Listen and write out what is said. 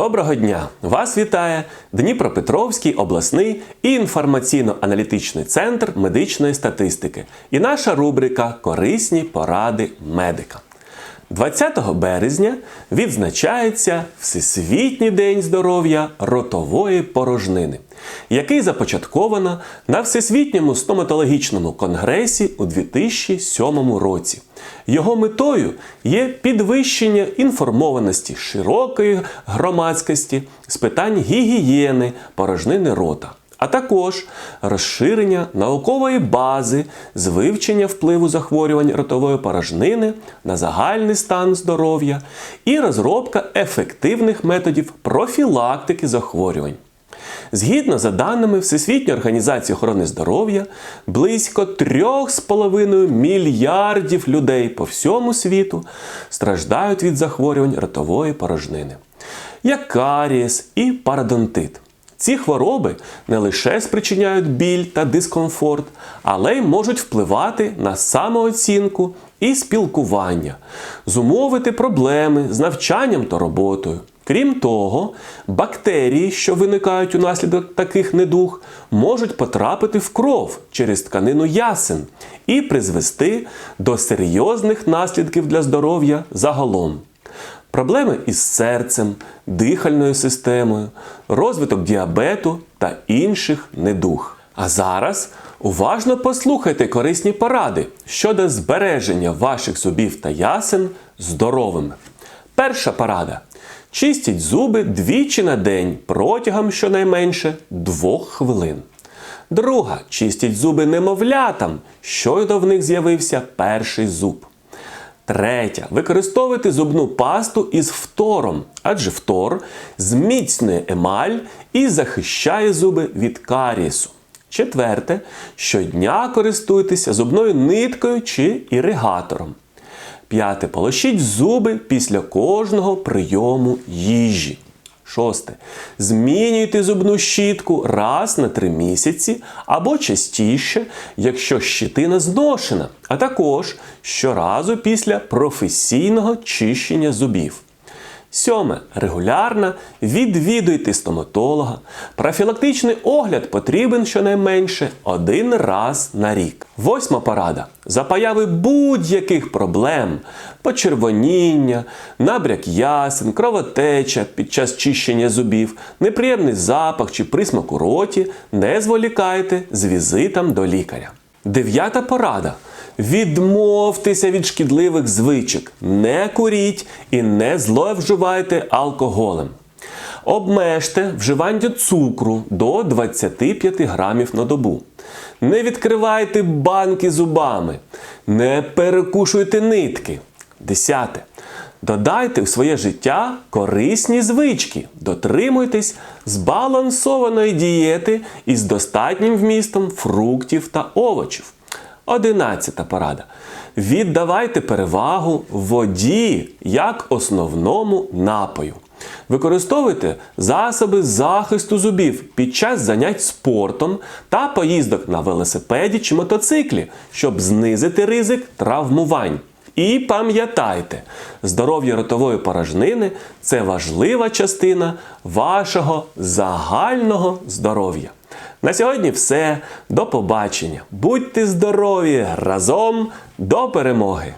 Доброго дня! Вас вітає Дніпропетровський обласний інформаційно-аналітичний центр медичної статистики і наша рубрика Корисні поради медика. 20 березня відзначається Всесвітній день здоров'я ротової порожнини, який започатковано на Всесвітньому стоматологічному конгресі у 2007 році. Його метою є підвищення інформованості широкої громадськості з питань гігієни порожнини рота а також розширення наукової бази з вивчення впливу захворювань ротової порожнини на загальний стан здоров'я і розробка ефективних методів профілактики захворювань. Згідно за даними Всесвітньої організації охорони здоров'я, близько 3,5 мільярдів людей по всьому світу страждають від захворювань ротової порожнини, як карієс і парадонтит. Ці хвороби не лише спричиняють біль та дискомфорт, але й можуть впливати на самооцінку і спілкування, зумовити проблеми з навчанням та роботою. Крім того, бактерії, що виникають унаслідок таких недуг, можуть потрапити в кров через тканину ясен і призвести до серйозних наслідків для здоров'я загалом. Проблеми із серцем, дихальною системою, розвиток діабету та інших недуг. А зараз уважно послухайте корисні поради щодо збереження ваших зубів та ясен здоровими. Перша порада. Чистіть зуби двічі на день протягом щонайменше двох хвилин. Друга. Чистіть зуби немовлятам, щойно в них з'явився перший зуб. Третя. Використовуйте зубну пасту із фтором, адже фтор зміцнює емаль і захищає зуби від карісу. Четверте. Щодня користуйтеся зубною ниткою чи іригатором. П'яте. Полощіть зуби після кожного прийому їжі. Шосте. Змінюйте зубну щітку раз на три місяці або частіше, якщо щитина зношена, а також щоразу після професійного чищення зубів. Сьоме. Регулярно відвідуйте стоматолога. Профілактичний огляд потрібен щонайменше один раз на рік. Восьма порада. За появи будь-яких проблем, почервоніння, набряк ясен, кровотеча під час чищення зубів, неприємний запах чи присмак у роті, не зволікайте з візитом до лікаря. Дев'ята порада. Відмовтеся від шкідливих звичок, не куріть і не зловживайте алкоголем. Обмежте вживання цукру до 25 грамів на добу. Не відкривайте банки зубами, не перекушуйте нитки. Десяте. Додайте в своє життя корисні звички. Дотримуйтесь збалансованої дієти із достатнім вмістом фруктів та овочів. Одинадцята порада. Віддавайте перевагу воді як основному напою. Використовуйте засоби захисту зубів під час занять спортом та поїздок на велосипеді чи мотоциклі, щоб знизити ризик травмувань. І пам'ятайте, здоров'я ротової порожнини це важлива частина вашого загального здоров'я. На сьогодні все. До побачення. Будьте здорові! Разом до перемоги!